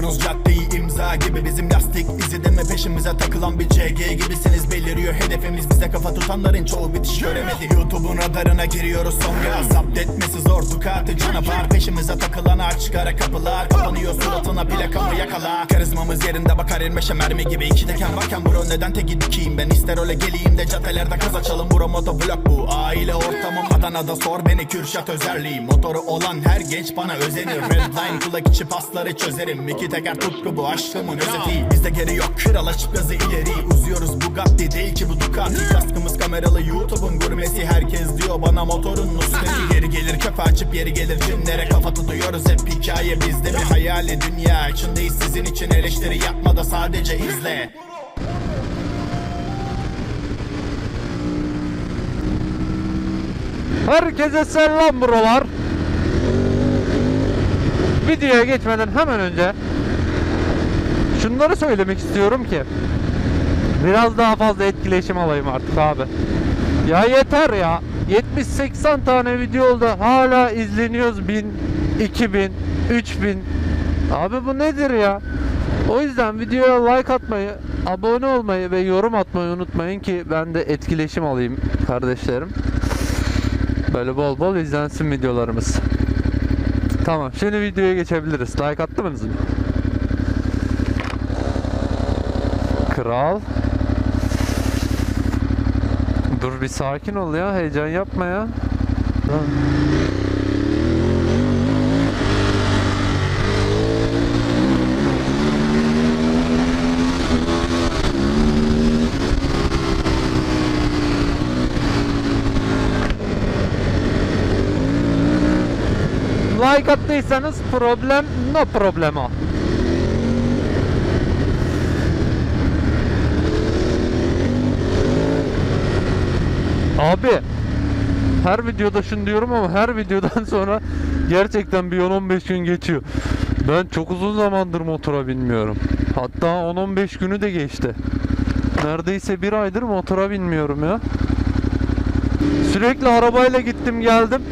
anos já tem imza gibi bizim lastik izi deme peşimize takılan bir CG gibisiniz beliriyor hedefimiz bize kafa tutanların çoğu bitiş göremedi. YouTube'un radarına giriyoruz son gaz etmesi zor. Ducati canavar peşimize takılan aç kara kapılar Kapanıyor suratına plakamı yakala. Karizmamız yerinde bakar elmeşe mermi gibi iki teken varken bro neden teki dikeyim ben ister öyle geleyim de caddelerde kaz açalım bro motovlog bu. Aile ortamım Adana'da sor beni Kürşat Özerliyim. Motoru olan her genç bana özenir Redline kulak içi pasları çözerim. İki teker tutku bu aşkımın özeti Bizde geri yok. Kral açıp gazı ileri. Uzuyoruz Bugatti değil ki bu Ducati Kaskımız kameralı YouTube'un gurmesi. Herkes diyor bana motorun nusketi Geri gelir kafa açıp yeri gelir cinlere Kafa tutuyoruz hep hikaye. Bizde bir hayali Dünya içindeyiz sizin için eleştiri yapma da sadece izle. Herkese selam buralar. Videoya geçmeden hemen önce şunları söylemek istiyorum ki biraz daha fazla etkileşim alayım artık abi. Ya yeter ya. 70-80 tane video oldu. Hala izleniyoruz 1000, 2000, 3000. Abi bu nedir ya? O yüzden videoya like atmayı, abone olmayı ve yorum atmayı unutmayın ki ben de etkileşim alayım kardeşlerim. Böyle bol bol izlensin videolarımız. Tamam şimdi videoya geçebiliriz. Like attınız mı? Kral. Dur bir sakin ol ya. Heyecan yapma ya. Like attıysanız problem no problema. Abi her videoda şunu diyorum ama her videodan sonra gerçekten bir 10-15 gün geçiyor. Ben çok uzun zamandır motora binmiyorum. Hatta 10-15 günü de geçti. Neredeyse bir aydır motora binmiyorum ya. Sürekli arabayla gittim geldim.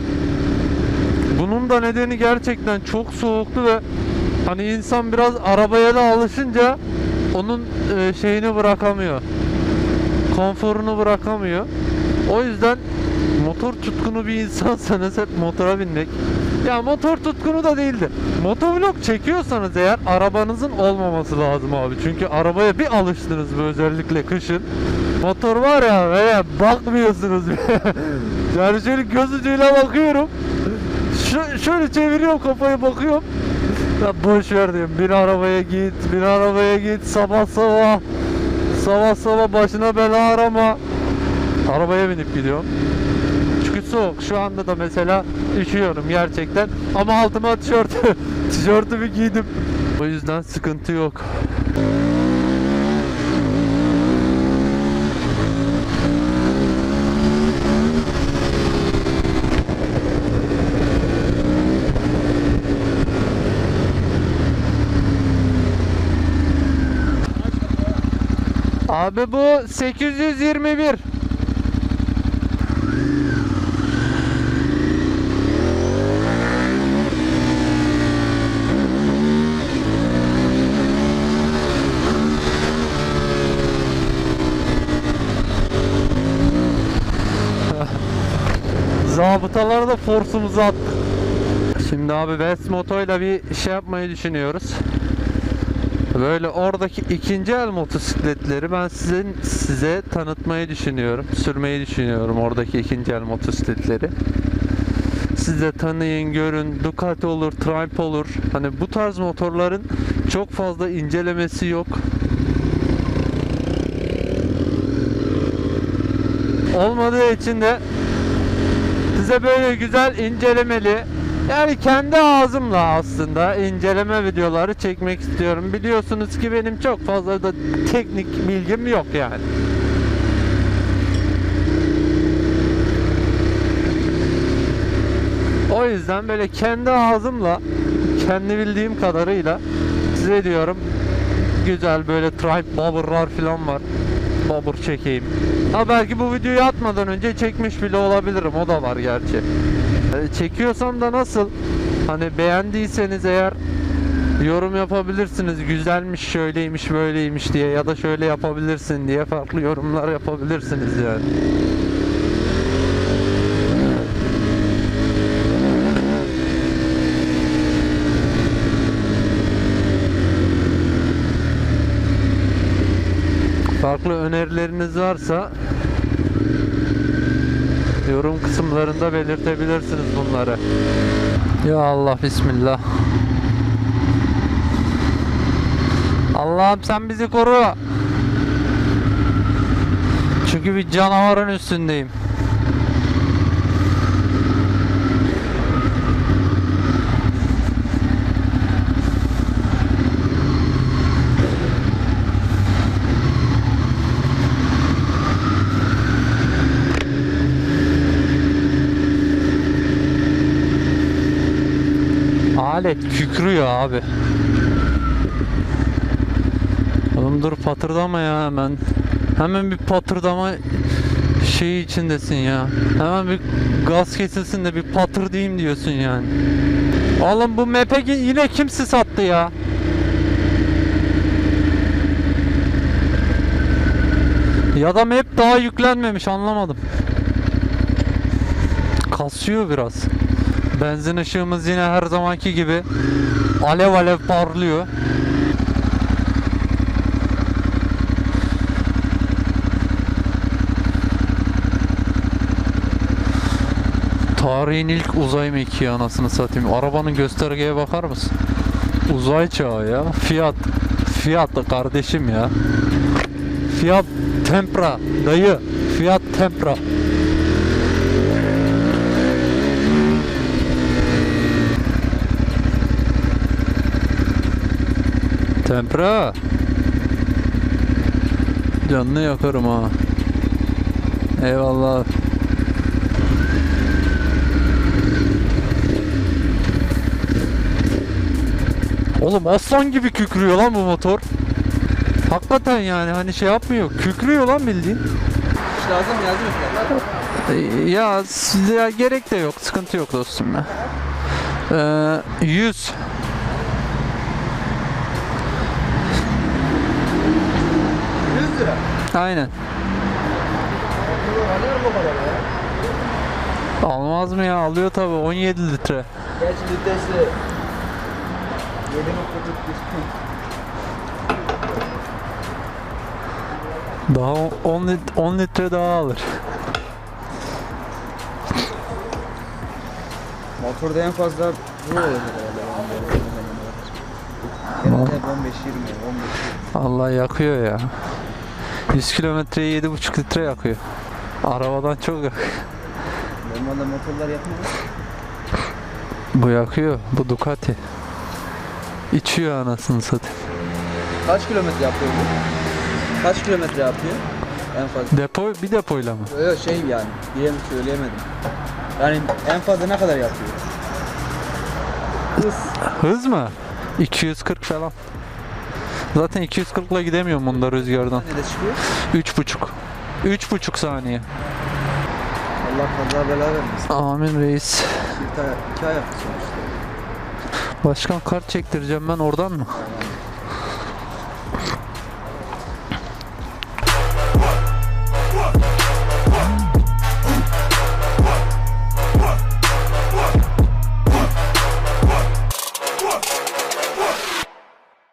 Bunun da nedeni gerçekten çok soğuktu ve hani insan biraz arabaya da alışınca onun e, şeyini bırakamıyor. Konforunu bırakamıyor. O yüzden motor tutkunu bir insansanız hep motora binmek. Ya motor tutkunu da değildi. Motovlog çekiyorsanız eğer arabanızın olmaması lazım abi. Çünkü arabaya bir alıştınız bu özellikle kışın. Motor var ya veya bakmıyorsunuz. yani şöyle göz ucuyla bakıyorum. Şu, şöyle çeviriyorum kafayı bakıyorum. Ya boş ver diyorum. Bir arabaya git, bir arabaya git sabah sabah. Sabah sabah başına bela arama. Arabaya binip gidiyorum. Çünkü soğuk. Şu anda da mesela üşüyorum gerçekten. Ama altıma tişört, tişörtümü giydim. O yüzden sıkıntı yok. Abi bu 821. Zabıtalara da forsumuzu attık. Şimdi abi West Moto'yla bir şey yapmayı düşünüyoruz. Böyle oradaki ikinci el motosikletleri ben sizin size tanıtmayı düşünüyorum. Sürmeyi düşünüyorum oradaki ikinci el motosikletleri. Siz de tanıyın, görün. Ducati olur, Triumph olur. Hani bu tarz motorların çok fazla incelemesi yok. Olmadığı için de size böyle güzel incelemeli yani kendi ağzımla aslında inceleme videoları çekmek istiyorum. Biliyorsunuz ki benim çok fazla da teknik bilgim yok yani. O yüzden böyle kendi ağzımla kendi bildiğim kadarıyla size diyorum güzel böyle Triumph Bobber'lar falan var. Bobber çekeyim. Ha belki bu videoyu atmadan önce çekmiş bile olabilirim. O da var gerçi. E, Çekiyorsam da nasıl? Hani beğendiyseniz eğer yorum yapabilirsiniz. Güzelmiş, şöyleymiş, böyleymiş diye ya da şöyle yapabilirsin diye farklı yorumlar yapabilirsiniz yani. Farklı önerileriniz varsa yorum kısımlarında belirtebilirsiniz bunları. Ya Allah bismillah. Allah'ım sen bizi koru. Çünkü bir canavarın üstündeyim. Alet kükrüyor abi. Oğlum dur patırdama ya hemen. Hemen bir patırdama şeyi içindesin ya. Hemen bir gaz kesilsin de bir patır diyeyim diyorsun yani. Oğlum bu map'e yine kimsi sattı ya? Ya da map daha yüklenmemiş anlamadım. Kasıyor biraz. Benzin ışığımız yine her zamanki gibi alev alev parlıyor. Tarihin ilk uzay mekiği anasını satayım. Arabanın göstergeye bakar mısın? Uzay çağı ya. Fiat. Fiat kardeşim ya. Fiat Tempra. Dayı. Fiat Tempra. Tempra. Canını yakarım ha. Eyvallah. Oğlum aslan gibi kükrüyor lan bu motor. Hakikaten yani hani şey yapmıyor. Kükrüyor lan bildiğin. lazım yazdı mı fiyatlar? Ee, Ya, ya gerek de yok. Sıkıntı yok dostum ya. Ee, 100. Aynen. Almaz mı ya? Alıyor tabi 17 litre. Gerçi litresi 7.41. Daha 10, lit- 10 litre daha alır. Motorda en fazla bu oluyor herhalde. Genelde hep 15 20 15. Allah yakıyor ya. 100 kilometreye 7,5 litre yakıyor. Arabadan çok yakıyor. Normalde motorlar yapmıyor. Bu yakıyor. Bu Ducati. İçiyor anasını satayım. Kaç kilometre yapıyor bu? Kaç kilometre yapıyor? En fazla. Depo bir depoyla mı? Öyle şey yani. Diyem söyleyemedim. Yani en fazla ne kadar yapıyor? Hız. Hız mı? 240 falan. Zaten 240 ile gidemiyorum bunda rüzgardan. Ne de çıkıyor? 3,5. 3,5 saniye. Allah kaza bela vermesin. Amin reis. İki, ay- iki ayak sonuçta. Başkan kart çektireceğim ben oradan mı? Yani